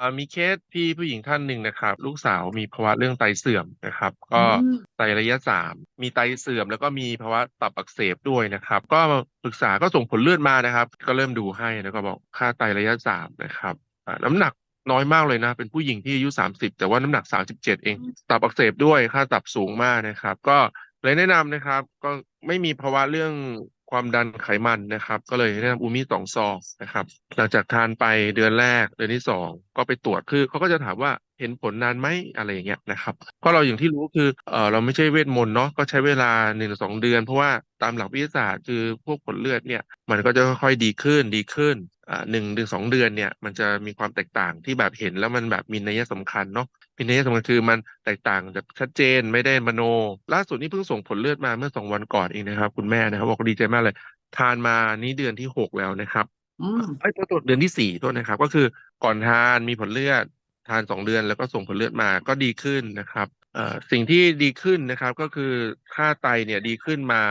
อ่ามีเคสพี่ผู้หญิงท่านหนึ่งนะครับ ลูกสาวมีภาวะเรื่องไตเสื่อมนะครับอืก็มไตระยะสามมีไตเสื่อม แล้วก็มีภาวะตับอักเสบด้วยนะครับ ก็มาปรึกษาก็ส่งผลเลือดมานะครับ ก็เริ่มดูให้แล้วก็บอกค่าไตระยะสามนะครับอ่าน้ำหนักน้อยมากเลยนะ เป็นผู้หญิงที่อายุ 30 แต่ว่าน้ำหนัก 37 เอง ตับอักเสบด้วยค่าตับสูงมากนะครับ ก็เลยแนะนำนะครับ ก็ไม่มีภาวะเรื่อง ความดันไขมันนะครับ ก็เลยแนะนำอูมิสองซองนะครับ หลังจากทานไปเดือนแรกเดือนที่สองก็ไปตรวจคือเขาก็จะถามว่าเห็นผลนานไหมอะไรอย่างเงี้ยนะครับเพราะเราอย่างที่รู้คือเออเราไม่ใช่เวทมนต์เนาะก็ใช้เวลาหนึ่งสองเดือน เพราะว่าตามหลักวิทยาศาสตร์คือพวกผลเลือดเนี่ยมันก็จะค่อยๆดีขึ้นดีขึ้น หนึ่งถึงสองเดือนเนี่ยมันจะมีความแตกต่างที่แบบเห็นแล้วมันแบบมีนัยสำคัญเนาะมีนัยสำคัญคือมันแตกต่างแบบชัดเจนไม่ได้มโน ล่าสุดนี่เพิ่งส่งผลเลือดมาเมื่อสองวันก่อนเองนะครับ คุณแม่นะครับบอกดีใจมากเลย ทานมานี่เดือนที่หกแล้วนะครับอืมไอ้ยตัวตัวเดือนที่สี่ตัวนะครับ ก็คือก่อนทานมีผลเลือดทานสองเดือนแล้วก็ส่งผลเลือดมาก็ดีขึ้นนะครับเอ่อสิ่งที่ดีขึ้นนะครับก็คือค่าไตเนี่ยดีขึ้นมา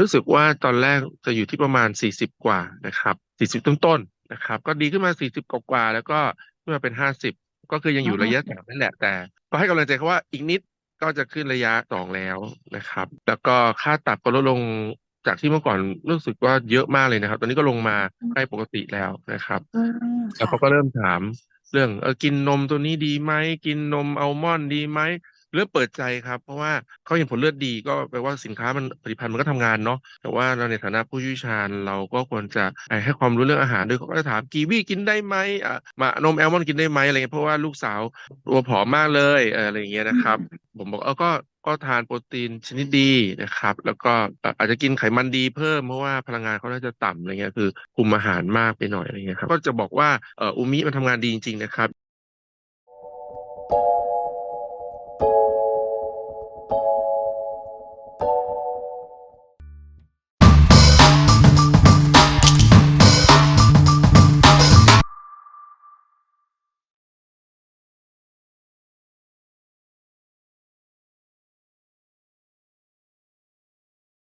รู้สึกว่าตอนแรกจะอยู่ที่ประมาณสี่สิบกว่านะครับสี่สิบต้นๆ นะครับ ก็ดีขึ้นมาสี่สิบกว่าๆแล้วก็ขึ้นมาเป็นห้าสิบก็คือยังอยู่ระยะสามนั่นแหละแต่ ก็ให้กำลังใจเขาว่าอีกนิดก็จะขึ้นระยะสองแล้วนะครับ แล้วก็ค่าตับก็ลดลงจากที่เมื่อก่อนรู้สึกว่าเยอะมากเลยนะครับ ตอนนี้ก็ลงมาใกล้ปกติแล้วนะครับอืมแล้วค่ะเขาก็เริ่มถามเรื่องเออกินนมตัวนี้ดีไหมกินนมอัลมอนด์ดีไหม เริ่มเปิดใจครับ เพราะว่าเขาเห็นผลเลือดดีก็แปลว่าสินค้ามันผลิตภัณฑ์มันก็ทำงานเนาะแต่ว่าเราในฐานะผู้เชี่ยวชาญเราก็ควรจะเอ่อให้ความรู้เรื่องอาหารด้วยเขาก็จะถามกีวีกินได้ไหมอะมานมแอลมอนด์กินได้ไหมอะไรเงี้ยเพราะว่าลูกสาวตัวผอมมากเลยเอออะไรอย่างเงี้ยนะครับ ผมบอกเออก็ก็ทานโปรตีนชนิดดีนะครับ แล้วก็เอ่ออาจจะกินไขมันดีเพิ่มเพราะว่าพลังงานเขาน่าจะต่ำอะไรเงี้ยคือคุมอาหารมากไปหน่อยอะไรเงี้ยครับก็จะบอกว่าเอ่ออูมิมันทำงานดีจริงๆนะครับ